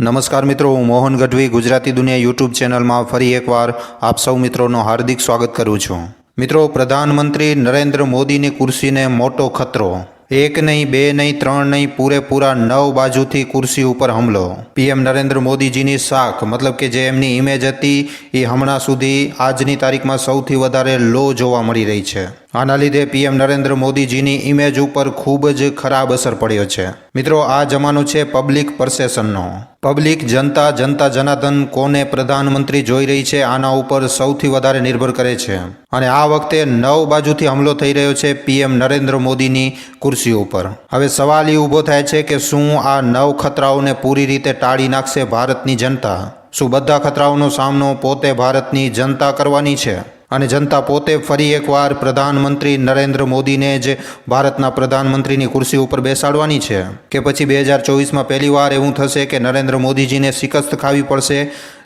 નમસ્કાર મિત્રો, હું મોહન ગઢવી, ગુજરાતી દુનિયા યુટ્યુબ ચેનલમાં ફરી એકવાર આપ સૌ મિત્રોનો હાર્દિક સ્વાગત કરું છું. મિત્રો, પ્રધાનમંત્રી નરેન્દ્ર મોદીની કુર્સીને મોટો ખતરો. એક નહીં, બે નહીં, ત્રણ નહીં, પૂરેપૂરા નવ બાજુથી કુર્સી ઉપર હમલો. પીએમ નરેન્દ્ર મોદીજીની શાખ, મતલબ કે જે એમની ઇમેજ હતી, એ હમણાં સુધી આજની તારીખમાં સૌથી વધારે લો જોવા મળી રહી છે. આના લીધે પીએમ નરેન્દ્ર મોદીજીની ઇમેજ ઉપર ખૂબ જ ખરાબ અસર પડ્યો છે. મિત્રો, આ જમાનો છે પબ્લિક પરસેશનનો. પબ્લિક જનતા જનતા જનાર્દન કોને પ્રધાનમંત્રી જોઈ રહી છે આના ઉપર સૌથી વધારે નિર્ભર કરે છે. અને આ વખતે નવ બાજુથી હુમલો થઈ રહ્યો છે પીએમ નરેન્દ્ર મોદીની કુર્સી ઉપર. હવે સવાલ એ ઊભો થાય છે કે શું આ નવ ખતરાઓને પૂરી રીતે ટાળી નાખશે ભારતની જનતા? શું બધા ખતરાઓનો સામનો પોતે ભારતની જનતા કરવાની છે? અને જનતા પોતે ફરી એકવાર પ્રધાનમંત્રી નરેન્દ્ર મોદીને જ ભારતના પ્રધાનમંત્રીની ખુરશી ઉપર બેસાડવાની છે. કે પછી બે હજાર ચોવીસમાં પહેલીવાર એવું થશે કે નરેન્દ્ર મોદીજીને શિકસ્ત ખાવી પડશે,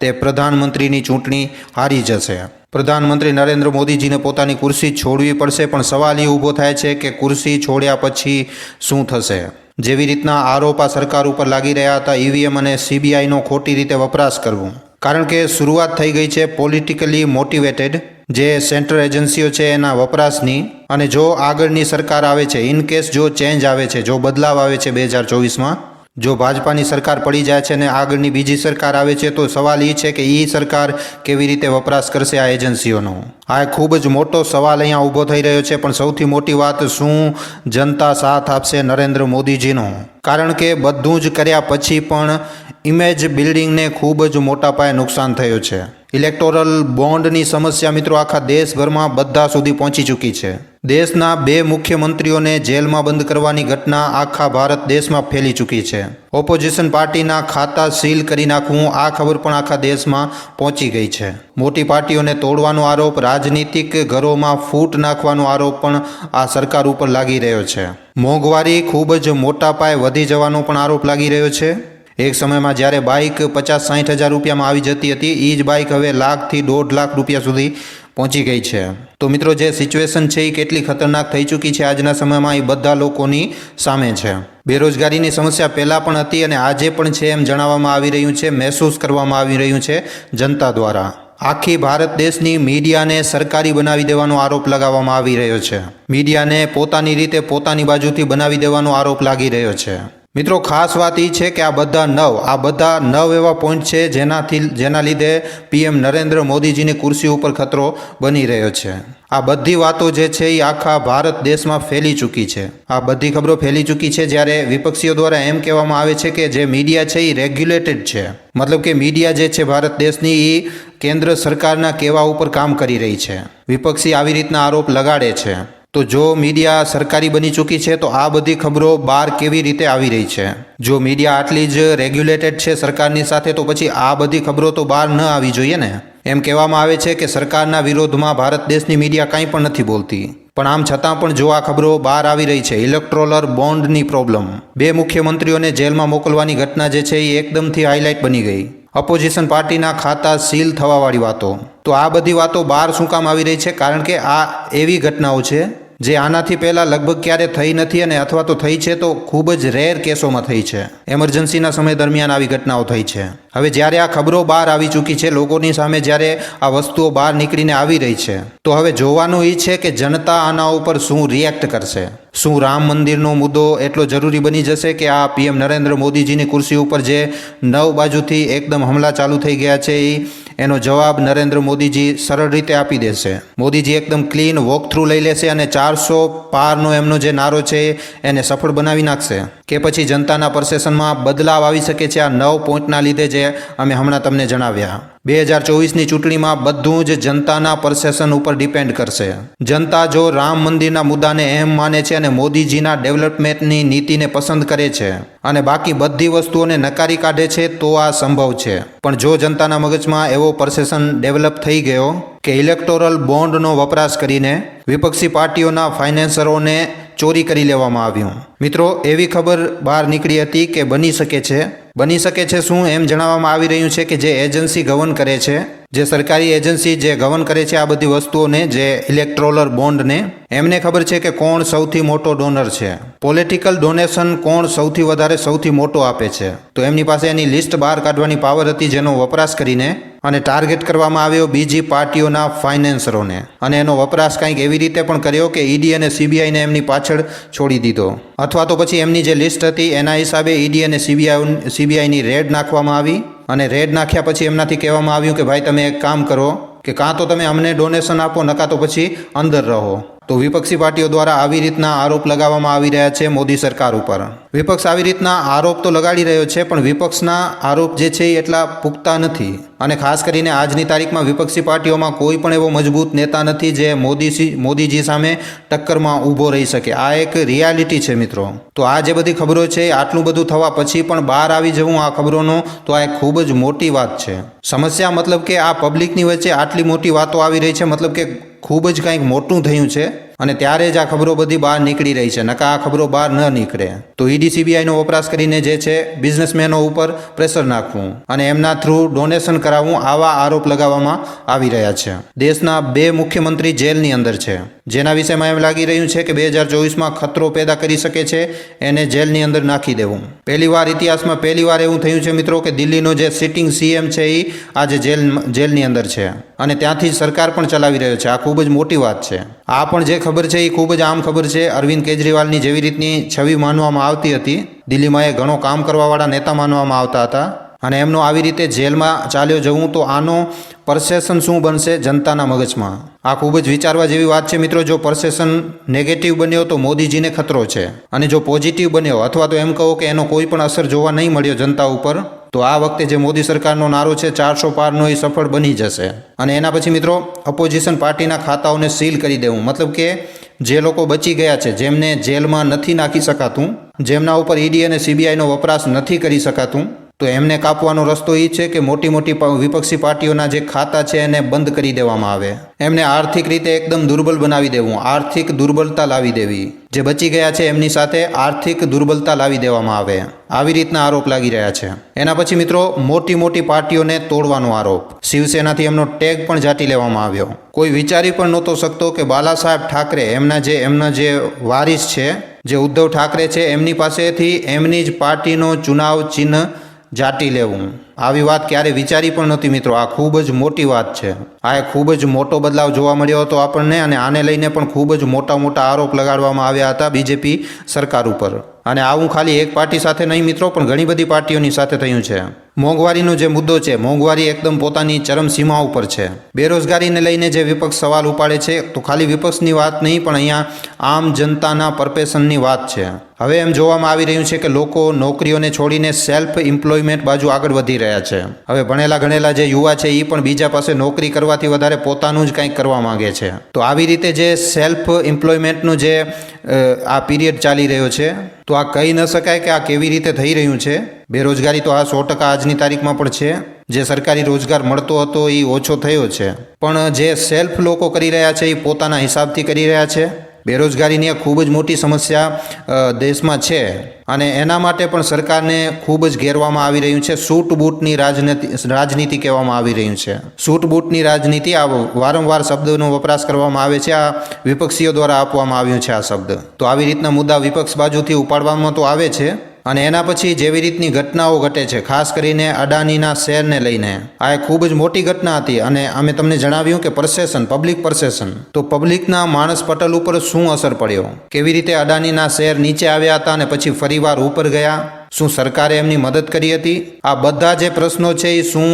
તે પ્રધાનમંત્રીની ચૂંટણી હારી જશે. પ્રધાનમંત્રી નરેન્દ્ર મોદીજીને પોતાની કુર્સી છોડવી પડશે, પણ સવાલ એ ઊભો થાય છે કે કુર્સી છોડ્યા પછી શું થશે? જેવી રીતના આરોપ સરકાર ઉપર લાગી રહ્યા હતા, ઈવીએમ અને સીબીઆઈનો ખોટી રીતે વપરાશ કરવું. કારણ કે શરૂઆત થઈ ગઈ છે પોલિટિકલી મોટિવેટેડ જે સેન્ટ્રલ એજન્સીઓ છે એના વપરાશની અને જો આગળની સરકાર આવે છે ઇન કેસ જો ચેન્જ આવે છે, જો બદલાવ આવે છે બે હજાર ચોવીસમાં, જો ભાજપાની સરકાર પડી જાય છે અને આગળની બીજી સરકાર આવે છે, તો સવાલ એ છે કે એ સરકાર કેવી રીતે વપરાશ કરશે આ એજન્સીઓનો? આ ખૂબ જ મોટો સવાલ અહીંયા ઊભો થઈ રહ્યો છે, પણ સૌથી મોટી વાત શું જનતા સાથ આપશે નરેન્દ્ર મોદીજીનો? કારણ કે બધું જ કર્યા પછી પણ ઇમેજ બિલ્ડિંગને ખૂબ જ મોટા પાયે નુકસાન થયું છે. ઇલેક્ટોરલ બોન્ડની સમસ્યા મિત્રો આખા દેશભરમાં બધા સુધી પહોંચી ચૂકી છે. દેશના બે મુખ્યમંત્રીઓને જેલમાં બંધ કરવાની ઘટના આખા ભારત દેશમાં ફેલી ચૂકી છે. ઓપોઝિશન પાર્ટીના ખાતા સીલ કરી નાખવું આ ખબર પણ આખા દેશમાં પહોંચી ગઈ છે. મોટી પાર્ટીઓને તોડવાનો આરોપ, રાજનીતિક ઘરોમાં ફૂટ નાખવાનો આરોપ પણ આ સરકાર ઉપર લાગી રહ્યો છે. મોંઘવારી ખૂબ જ મોટા પાયે વધી જવાનો પણ આરોપ લાગી રહ્યો છે. એક સમયમાં જ્યારે બાઇક પચાસ સાઠ હજાર રૂપિયામાં આવી જતી હતી એ જ બાઇક હવે લાખથી દોઢ લાખ રૂપિયા સુધી પહોંચી ગઈ છે. તો મિત્રો, જે સિચ્યુએશન છે એ કેટલી ખતરનાક થઈ ચૂકી છે આજના સમયમાં એ બધા લોકોની સામે છે. બેરોજગારીની સમસ્યા પહેલાં પણ હતી અને આજે પણ છે એમ જણાવવામાં આવી રહ્યું છે, મહેસૂસ કરવામાં આવી રહ્યું છે જનતા દ્વારા. આખી ભારત દેશની મીડિયાને સરકારી બનાવી દેવાનો આરોપ લગાવવામાં આવી રહ્યો છે. મીડિયાને પોતાની રીતે પોતાની બાજુથી બનાવી દેવાનો આરોપ લાગી રહ્યો છે. મિત્રો, ખાસ વાત એ છે કે આ બધા નવ, આ બધા નવ એવા પોઈન્ટ છે જેનાથી, જેના લીધે પીએમ નરેન્દ્ર મોદીજીની કુર્સી ઉપર ખતરો બની રહ્યો છે. આ બધી વાતો જે છે એ આખા ભારત દેશમાં ફેલી ચૂકી છે. આ બધી ખબરો ફેલી ચૂકી છે જ્યારે વિપક્ષીઓ દ્વારા એમ કહેવામાં આવે છે કે જે મીડિયા છે એ રેગ્યુલેટેડ છે. મતલબ કે મીડિયા જે છે ભારત દેશની એ કેન્દ્ર સરકારના કહેવા ઉપર કામ કરી રહી છે. વિપક્ષી આવી રીતના આરોપ લગાડે છે. તો જો મીડિયા સરકારી બની ચૂકી છે, તો આ બધી ખબરો બહાર કેવી રીતે આવી રહી છે? જો મીડિયા આટલી જ રેગ્યુલેટેડ છે સરકારની સાથે, તો પછી આ બધી ખબરો તો બહાર ન આવી જોઈએ ને? એમ કહેવામાં આવે છે કે સરકારના વિરોધમાં ભારત દેશની મીડિયા કંઈ પણ નથી બોલતી. પણ આમ છતાં પણ જો આ ખબરો બહાર આવી રહી છે ઇલેક્ટ્રોલર બોન્ડની પ્રોબ્લેમ બે મુખ્યમંત્રીઓને જેલમાં મોકલવાની ઘટના જે છે, એ એકદમથી હાઇલાઇટ બની ગઈ. અપોઝિશન પાર્ટીના ખાતા સીલ થવાવાળી વાતો. તો આ બધી વાતો બહાર શું કામ આવી રહી છે? કારણ કે આ એવી ઘટનાઓ છે જે આનાથી પહેલાં લગભગ ક્યારે થઈ નથી અને અથવા તો થઈ છે તો ખૂબ જ રેર કેસોમાં થઈ છે. એમરજન્સીના સમય દરમિયાન આવી ઘટનાઓ થઈ છે. હવે જ્યારે આ ખબરો બહાર આવી ચૂકી છે, લોકોની સામે જ્યારે આ વસ્તુઓ બહાર નીકળીને આવી રહી છે, તો હવે જોવાનું એ છે કે જનતા આના ઉપર શું રિએક્ટ કરશે? શું રામ મંદિરનો મુદ્દો એટલો જરૂરી બની જશે કે આ પીએમ નરેન્દ્ર મોદીજીની કુર્સી ઉપર જે નવ બાજુથી એકદમ હમલા ચાલુ થઈ ગયા છે એ એનો જવાબ નરેન્દ્ર મોદીજી સરળ રીતે આપી દેશે. મોદીજી એકદમ ક્લીન વોક થ્રુ લઈ લેશે અને ચારસો પારનો એમનો જે નારો છે એને સફળ બનાવી નાખશે. કે પછી જનતાના પરસેશનમાં બદલાવ આવી શકે છે આ નવ પોઈન્ટના લીધે જે અમે હમણાં તમને જણાવ્યા. બે હજાર ચોવીસની ચૂંટણીમાં બધું જ જનતાના પરસેશન ઉપર ડિપેન્ડ કરશે. જનતા જો રામ મંદિરના મુદ્દાને અહેમ માને છે અને મોદીજીના ડેવલપમેન્ટની નીતિને પસંદ કરે છે અને બાકી બધી વસ્તુઓને નકારી કાઢે છે, તો આ સંભવ છે. પણ જો જનતાના મગજમાં એવો પરસેશન ડેવલપ થઈ ગયો કે ઇલેક્ટોરલ બોન્ડનો વપરાશ કરીને વિપક્ષી પાર્ટીઓના ફાઇનાન્સરોને ચોરી કરી લેવામાં આવ્યું. મિત્રો, એવી ખબર બહાર નીકળી હતી કે બની શકે છે બની શકે છે શું એમ જણાવવામાં આવી રહ્યું છે કે જે એજન્સી ગવન કરે છે, જે સરકારી એજન્સી જે ગવન કરે છે આ બધી વસ્તુઓને, જે ઇલેક્ટ્રોલર બોન્ડને, એમને ખબર છે કે કોણ સૌથી મોટો ડોનર છે. પોલિટિકલ ડોનેશન કોણ સૌથી વધારે સૌથી મોટો આપે છે. તો એમની પાસે એની લિસ્ટ બહાર કાઢવાની પાવર હતી જેનો વપરાશ કરીને અને ટાર્ગેટ કરવામાં આવ્યો બીજી પાર્ટીઓના ફાઇનાન્સરોને. અને એનો વપરાશ કંઈક એવી રીતે પણ કર્યો કે ઈડી અને સીબીઆઈને એમની પાછળ છોડી દીધો. અથવા તો પછી એમની જે લિસ્ટ હતી, એના હિસાબે ઈડી અને સીબીઆઈ, સીબીઆઈની રેડ નાખવામાં આવી. અને રેડ નાખ્યા પછી એમનાથી કહેવામાં આવ્યું કે, ભાઈ, તમે એક કામ કરો કે કાં તો તમે અમને ડોનેશન આપો, નકા તો પછી અંદર રહો. તો વિપક્ષી પાર્ટીઓ દ્વારા આવી રીતના આરોપ લગાવવામાં આવી રહ્યા છે મોદી સરકાર ઉપર. વિપક્ષ આવી રીતના આરોપ તો લગાડી રહ્યો છે, પણ વિપક્ષના આરોપ જે છે એ એટલા પૂગતા નથી. અને ખાસ કરીને આજની તારીખમાં વિપક્ષી પાર્ટીઓમાં કોઈ પણ એવો મજબૂત નેતા નથી જે મોદી મોદીજી સામે ટક્કરમાં ઊભો રહી શકે. આ એક રિયાલિટી છે મિત્રો. તો આ જે બધી ખબરો છે, આટલું બધું થવા પછી પણ બહાર આવી જવું આ ખબરોનો, તો આ એક ખૂબ જ મોટી વાત છે. સમસ્યા મતલબ કે આ પબ્લિકની વચ્ચે આટલી મોટી વાતો આવી રહી છે, મતલબ કે ખૂબ જ કંઈક મોટું થયું છે. અને ત્યારે જ આ ખબરો બધી બહાર નીકળી રહી છે. નકા આ ખબરો બહાર ન નીકળે. તો ઈડી સીબીઆઈનો વપરાશ કરીને જે છે, બિઝનેસમેનો ઉપર પ્રેશર નાખવું અને એમના થ્રુ ડોનેશન કરાવવું આવા આરોપ લગાવવામાં આવી રહ્યા છે. દેશના બે મુખ્યમંત્રી જેલની અંદર છે. જેના વિષયમાં એમ લાગી રહ્યું છે કે બે હજાર ચોવીસમાં ખતરો પેદા કરી શકે છે, એને જેલની અંદર નાખી દેવું. પહેલીવાર ઇતિહાસમાં પહેલીવાર એવું થયું છે મિત્રો કે દિલ્હીનો જે સિટિંગ સીએમ છે એ આજે જેલ, જેલની અંદર છે. અને ત્યાંથી સરકાર પણ ચલાવી રહ્યો છે. આ ખૂબ જ મોટી વાત છે. આ પણ જે ખબર છે એ ખૂબ જ આમ ખબર છે. અરવિંદ કેજરીવાલની જેવી રીતની છબી માનવામાં આવતી હતી. દિલ્હીમાં એ ઘણો કામ કરવાવાળા નેતા માનવામાં આવતા હતા. અને એમનો આવી રીતે જેલમાં ચાલ્યો જવું તો આનો પરસેશન શું બનશે જનતાના મગજમાં? આ ખૂબ જ વિચારવા જેવી વાત છે મિત્રો, જો પરસેશન નેગેટિવ બન્યો તો મોદીજીને ખતરો છે. અને જો પોઝિટિવ બન્યો અથવા તો એમ કહો કે એનો કોઈ પણ અસર જોવા નહીં મળ્યો જનતા ઉપર તો આ વખતે જે મોદી સરકારનો નારો છે, ચારસો પારનો એ સફળ બની જશે. અને એના પછી મિત્રો અપોઝિશન પાર્ટીના ખાતાઓને સીલ કરી દેવું. મતલબ કે જે લોકો બચી ગયા છે, જેમને જેલમાં નથી નાખી શકાતું, જેમના ઉપર ઈડી અને સીબીઆઈનો વપરાશ નથી કરી શકાતું તો એમને કાપવાનો રસ્તો એ છે કે મોટી મોટી વિપક્ષી પાર્ટીઓના જે ખાતા છે એને બંધ કરી દેવામાં આવે. એમને આર્થિક રીતે એકદમ દુર્બલ બનાવી દેવું. આર્થિક દુર્બલતા લાવી દેવી. જે બચી ગયા છે એમની સાથે આર્થિક દુર્બલતા લાવી દેવામાં આવે. આવી રીતના આરોપ લાગી રહ્યા છે. એના પછી મિત્રો, મોટી મોટી પાર્ટીઓને તોડવાનો આરોપ. શિવસેનાથી એમનો ટેગ પણ જાટી લેવામાં આવ્યો. કોઈ વિચારી પણ નહોતો શકતો કે બાલા સાહેબ ઠાકરે એમના જે એમના જે વારિસ છે, જે ઉદ્ધવ ઠાકરે છે, એમની પાસેથી એમની જ પાર્ટીનો ચુનાવ ચિહ્ન જાટી લેવું. આવી વાત ક્યારે વિચારી પણ નહોતી મિત્રો. આ ખૂબ જ મોટી વાત છે. આ ખૂબ જ મોટો બદલાવ જોવા મળ્યો હતો આપણને અને આને લઈને પણ ખૂબ જ મોટા મોટા આરોપ લગાડવામાં આવ્યા હતા બીજેપી સરકાર ઉપર. અને આવું ખાલી એક પાર્ટી સાથે નહીં મિત્રો, પણ ઘણી બધી પાર્ટીઓની સાથે થયું છે. મોંઘવારીનો જે મુદ્દો છે, મોંઘવારી એકદમ પોતાની ચરમસીમા ઉપર છે. બેરોજગારીને લઈને જે વિપક્ષ સવાલ ઉપાડે છે, તો ખાલી વિપક્ષની વાત નહીં, પણ અહીંયા આમ જનતાના પરપેશનની વાત છે. હવે એમ જોવામાં આવી રહ્યું છે કે લોકો નોકરીઓને છોડીને સેલ્ફ એમ્પ્લોયમેન્ટ બાજુ આગળ વધી રહ્યા છે. હવે ભણેલા ગણેલા જે યુવા છે એ પણ બીજા પાસે નોકરી કરવાથી વધારે પોતાનું જ કંઈક કરવા માંગે છે. તો આવી રીતે જે સેલ્ફ એમ્પ્લોયમેન્ટનું જે આ પીરિયડ ચાલી રહ્યો છે, તો આ કહી ન શકાય કે આ કેવી રીતે થઈ રહ્યું છે? બેરોજગારી તો આ સો ટકા આજની તારીખમાં પણ છે. જે સરકારી રોજગાર મળતો હતો એ ઓછો થયો છે. પણ જે સેલ્ફ લોકો કરી રહ્યા છે એ પોતાના હિસાબથી કરી રહ્યા છે. બેરોજગારીની એક ખૂબ જ મોટી સમસ્યા દેશમાં છે. અને એના માટે પણ સરકારને ખૂબ જ ઘેરવામાં આવી રહ્યું છે. સૂટ બૂટની રાજનીતિ રાજનીતિ કહેવામાં આવી રહ્યું છે. સૂટ બૂટની રાજનીતિ આ વારંવાર શબ્દનો વપરાશ કરવામાં આવે છે. આ વિપક્ષીઓ દ્વારા આપવામાં આવ્યું છે આ શબ્દ. તો આવી રીતના મુદ્દા વિપક્ષ બાજુથી ઉપાડવામાં તો આવે છે. અને એના પછી જેવી રીતની ઘટનાઓ ઘટે છે, ખાસ કરીને અડાનીના શેરને લઈને. આ એક ખૂબ જ મોટી ઘટના હતી અને અમે તમને જણાવ્યું કે પરસેશન પબ્લિક પરસેશન તો પબ્લિકના માણસ પટલ ઉપર શું અસર પડ્યો? કેવી રીતે અડાનીના શેર નીચે આવ્યા હતા અને પછી ફરીવાર ઉપર ગયા? શું સરકારે એમની મદદ કરી હતી? આ બધા જે પ્રશ્નો છે એ શું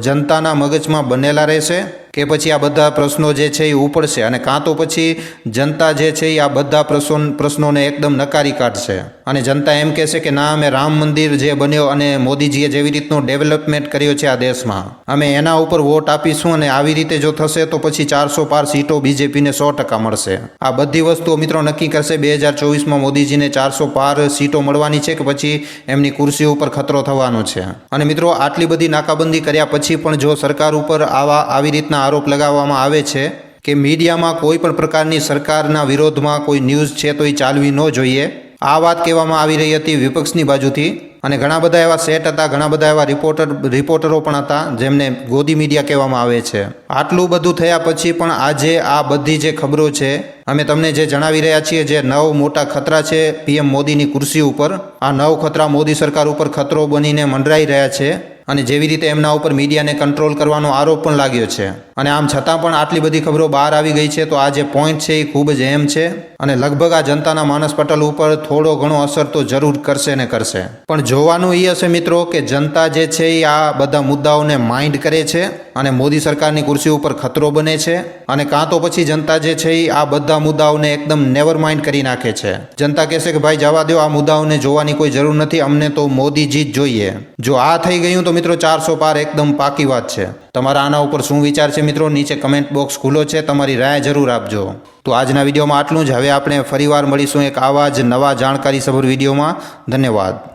જનતાના મગજમાં બનેલા રહેશે? કે પછી આ બધા પ્રશ્નો જે છે એ ઉપડશે? અને કાં તો પછી જનતા જે છે એ આ બધા પ્રશ્નો, પ્રશ્નોને એકદમ નકારી કાઢશે? અને જનતા એમ કહેશે કે ના, અમે રામ મંદિર જે બન્યો અને મોદીજીએ જેવી રીતનું ડેવલપમેન્ટ કર્યો છે આ દેશમાં. અમે એના ઉપર વોટ આપીશું અને આવી રીતે જો થશે તો પછી ચારસો પાર સીટો બીજેપીને સો ટકા મળશે. આ બધી વસ્તુઓ મિત્રો નક્કી કરશે બે હજાર ચોવીસમાં મોદીજીને ચારસો પાર સીટો મળવાની છે કે પછી એમની ખુરશી ઉપર ખતરો થવાનો છે. અને મિત્રો આટલી બધી નાકાબંધી કર્યા પછી પણ જો સરકાર ઉપર આવા આવી રીતના આરોપ લગાવવામાં આવે છે કે મીડિયામાં કોઈ પણ પ્રકારની સરકારના વિરોધમાં કોઈ ન્યૂઝ છે તો એ ચાલવી ન જોઈએ. આ વાત કહેવામાં આવી રહી હતી વિપક્ષની બાજુથી અને ઘણા બધા એવા સેટ હતા, ઘણા બધા એવા રિપોર્ટર રિપોર્ટરો પણ હતા જેમને ગોદી મીડિયા કહેવામાં આવે છે. આટલું બધું થયા પછી પણ આજે આ બધી જે ખબરો છે, અમે તમને જે જણાવી રહ્યા છીએ, જે નવ મોટા ખતરા છે પીએમ મોદીની કુર્સી ઉપર, આ નવ ખતરા મોદી સરકાર ઉપર ખતરો બનીને મંડરાઈ રહ્યા છે અને જેવી રીતે એમના ઉપર મીડિયાને કંટ્રોલ કરવાનો આરોપ પણ લાગ્યો છે. અને આમ છતાં પણ આટલી બધી ખબરો બહાર આવી ગઈ છે, તો આ જે પોઈન્ટ છે એ ખૂબ જ એમ છે. અને લગભગ આ જનતાના માનસ પટલ ઉપર થોડો ઘણો અસર તો જરૂર કરશે ને કરશે. પણ જોવાનું એ હશે મિત્રો કે જનતા જે છે એ આ બધા મુદ્દાઓને માઇન્ડ કરે છે અને મોદી સરકારની કુર્સી ઉપર ખતરો બને છે અને કાં તો પછી જનતા જે છે એ આ બધા મુદ્દાઓને એકદમ નેવર માઇન્ડ કરી નાખે છે. જનતા કહેશે કે ભાઈ જવા દો, આ મુદ્દાઓને જોવાની કોઈ જરૂર નથી, અમને તો મોદીજી જ જોઈએ. જો આ થઈ ગયું તો મિત્રો ચારસો પાર એકદમ પાકી વાત છે. તમારા આના ઉપર શું વિચાર છે મિત્રો? નીચે કમેન્ટ બોક્સ ખુલ્લો છે. તમારી રાય જરૂર આપજો. તો આજના વિડીયોમાં આટલું જ. હવે આપણે ફરીવાર મળીશું એક આવા જ નવા જાણકારી સભર વિડીયોમાં. ધન્યવાદ.